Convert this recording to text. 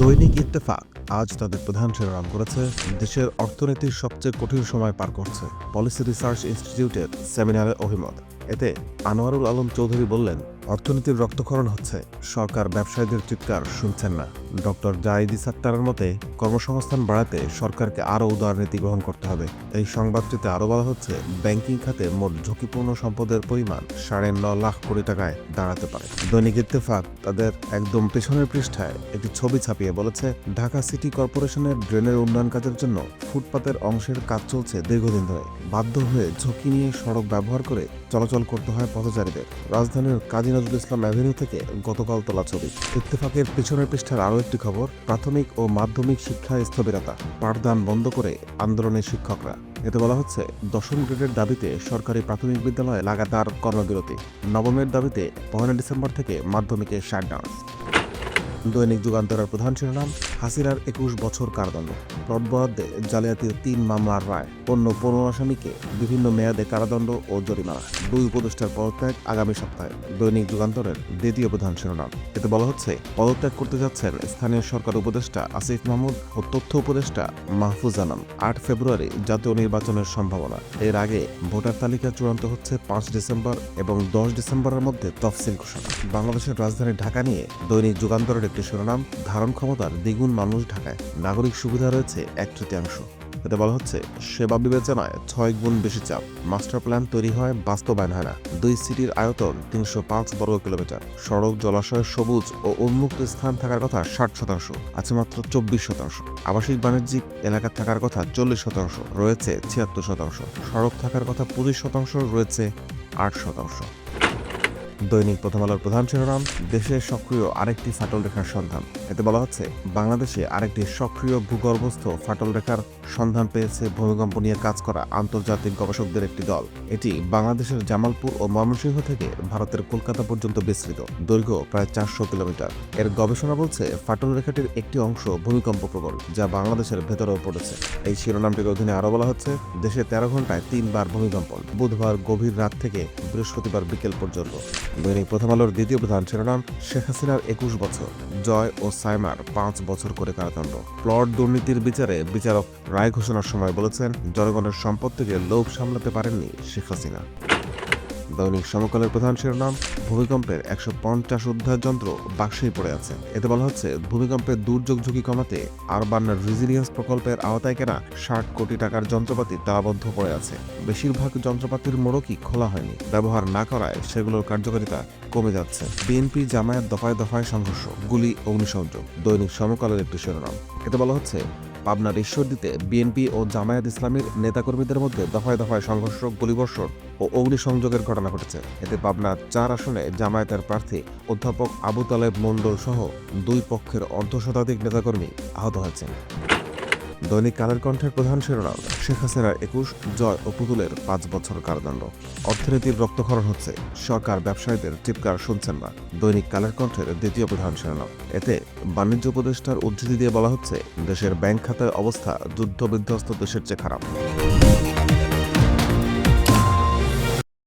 দৈনিক ইত্তেফাক। আজ তাদের প্রধান শিরোনাম করেছে, দেশের অর্থনীতির সবচেয়ে কঠিন সময় পার করছে, পলিসি রিসার্চ ইনস্টিটিউটের সেমিনারে অভিমত। এতে আনোয়ারুল আলম চৌধুরী বললেন অর্থনীতির রক্তক্ষরণ হচ্ছে, সরকার ব্যবসায়ীদের চিৎকার শুনছেন না। ডক্টর জাহিদ ইসাক্তারের মতে, কর্মসংস্থান বাড়াতে সরকারকে আরও উদারনীতি গ্রহণ করতে হবে। এই সংবাদটিতে আরও বলা হচ্ছে, ব্যাংকিং খাতে মোট ঝুঁকিপূর্ণ সম্পদের পরিমাণ সাড়ে ন লাখ কোটি টাকায় দাঁড়াতে পারে। দৈনিক ইত্তেফাক তাদের একদম পেছনের পৃষ্ঠায় একটি ছবি ছাপিয়ে বলেছে, ঢাকা সিটি কর্পোরেশনের ড্রেনের উন্নয়ন কাজের জন্য ফুটপাতের অংশের কাজ চলছে দীর্ঘদিন ধরে। বাধ্য হয়ে ঝুঁকি নিয়ে সড়ক ব্যবহার করে চলাচল করতে হয় পথচারীদের। রাজধানীর কাজী নজরুল ইসলাম অ্যাভিনিউ থেকে গতকাল তোলা ছবি। ইত্তেফাকের পেছনের পৃষ্ঠার আরও একটি খবর, প্রাথমিক ও মাধ্যমিক শিক্ষা স্থবিরতা, পাঠদান বন্ধ করে আন্দোলনের শিক্ষকরা। এতে বলা হচ্ছে, দশম গ্রেডের দাবিতে সরকারি প্রাথমিক বিদ্যালয়ে লাগাতার কর্মবিরতি। নবমের দাবিতে পহেলা ডিসেম্বর থেকে মাধ্যমিকের শাটডাউন। দৈনিক যুগান্তরের প্রধান শিরোনাম হাসিনার একুশ বছর কারাদণ্ড। বরাদ্দে জালিয়াতির তিন মামলার রায়। অন্য পনেরো আসামিকে বিভিন্ন মেয়াদে কারাদণ্ড ও জরিমানা। দুই উপদেষ্টার পদত্যাগ আগামী সপ্তাহে। দৈনিক যুগান্তরের দ্বিতীয় প্রধান শিরোনাম। এতে বলা হচ্ছে, পদত্যাগ করতে যাচ্ছেন স্থানীয় সরকার উপদেষ্টা আসিফ মাহমুদ ও তথ্য উপদেষ্টা মাহফুজ আনাম। আট ফেব্রুয়ারি জাতীয় নির্বাচনের সম্ভাবনা। এর আগে ভোটার তালিকা চূড়ান্ত হচ্ছে পাঁচ ডিসেম্বর এবং দশ ডিসেম্বরের মধ্যে তফসিল ঘোষণা। বাংলাদেশের রাজধানী ঢাকা নিয়ে দৈনিক যুগান্তরের একটি শিরোনাম, ধারণ ক্ষমতার দ্বিগুণ মানুষ ঢাকায় নাগরিক সুবিধা রয়েছে এক তৃতীয়াংশ। এতে বলা হচ্ছে, সেবা বিবেচনায় ছয় গুণ বেশি চাপ। মাস্টার প্ল্যান তৈরি হয় বাস্তবায়ন হয় না। দুই সিটির আয়তন তিনশো পাঁচ বর্গ কিলোমিটার। সড়ক জলাশয় সবুজ ও উন্মুক্ত স্থান থাকার কথা ষাট শতাংশ, আছে মাত্র চব্বিশ শতাংশ। আবাসিক বাণিজ্যিক এলাকা থাকার কথা চল্লিশ শতাংশ, রয়েছে ছিয়াত্তর শতাংশ। সড়ক থাকার কথা পঁচিশ শতাংশ, রয়েছে আট শতাংশ। দৈনিক প্রথম আলোর প্রধান শিরোনাম, দেশে সক্রিয় আরেকটি ফাটল রেখার সন্ধান। এতে বলা হচ্ছে, বাংলাদেশে আরেকটি সক্রিয় ভূগর্ভস্থ ফাটল রেখার সন্ধান পেয়েছে ভূমিকম্প নিয়ে কাজ করা আন্তর্জাতিক গবেষকদের একটি দল। এটি বাংলাদেশের জামালপুর ও ময়মনসিংহ থেকে ভারতের কলকাতা পর্যন্ত বিস্তৃত, দৈর্ঘ্য প্রায় চারশো কিলোমিটার। এর গবেষণা বলছে, ফাটল রেখাটির একটি অংশ ভূমিকম্প প্রবল, যা বাংলাদেশের ভেতরেও পড়েছে। এই শিরোনামটির অধীনে আরও বলা হচ্ছে, দেশে তেরো ঘন্টায় তিনবার ভূমিকম্প বুধবার গভীর রাত থেকে বৃহস্পতিবার বিকেল পর্যন্ত। দৈনিক প্রথম আলোর দ্বিতীয় প্রধান শিরোনাম, শেখ হাসিনার একুশ বছর, জয় ও সাইমার পাঁচ বছর করে কারাদণ্ড। প্লট দুর্নীতির বিচারে বিচারক রায় ঘোষণার সময় বলেছেন, জনগণের সম্পদ থেকে লোভ সামলাতে পারেননি শেখ হাসিনা। দৈনিক সমকালের প্রধান শিরোনাম, ভূমিকম্পের একশো পঞ্চাশ উদ্ধার যন্ত্র বাক্সেই পড়ে আছে। এতে বলা হচ্ছে, ভূমিকম্পের দুর্যোগ ঝুঁকি কমাতে আরবান রেজিলিয়েন্স প্রকল্পের আওতায় কেনা ষাট কোটি টাকার যন্ত্রপাতি তালাবদ্ধ পড়ে আছে। বেশিরভাগ যন্ত্রপাতির মোড়কই খোলা হয়নি। ব্যবহার না করায় সেগুলোর কার্যকারিতা কমে যাচ্ছে। বিএনপি জামায়াত দফায় দফায় সংঘর্ষ, গুলি, অগ্নিসংযোগ। দৈনিক সমকালের একটি শিরোনাম। এতে বলা হচ্ছে পাবনার ঈশ্বরদীতে বিএনপি ও জামায়াত ইসলামীর নেতাকর্মীদের মধ্যে দফায় দফায় সংঘর্ষ, গুলিবর্ষণ ও অগ্নিসংযোগের ঘটনা ঘটেছে। এতে পাবনা চার আসনে জামায়াতের প্রার্থী অধ্যাপক আবু তালেব মণ্ডল সহ দুই পক্ষের অর্ধশতাধিক নেতাকর্মী আহত হয়েছেন। দৈনিক কালের কণ্ঠের প্রধান শিরোনাম, শেখ হাসিনার একুশ, জয় ও পুতুলের পাঁচ বছর কারাদণ্ড। অর্থনীতির রক্তক্ষরণ হচ্ছে, সরকার ব্যবসায়ীদের চিৎকার শুনছেন না, দৈনিক কালের কণ্ঠের দ্বিতীয় প্রধান শিরোনাম। এতে বাণিজ্য উপদেষ্টার উদ্ধৃতি দিয়ে বলা হচ্ছে, দেশের ব্যাংক খাতের অবস্থা যুদ্ধবিধ্বস্ত, দেশের চেয়ে খারাপ।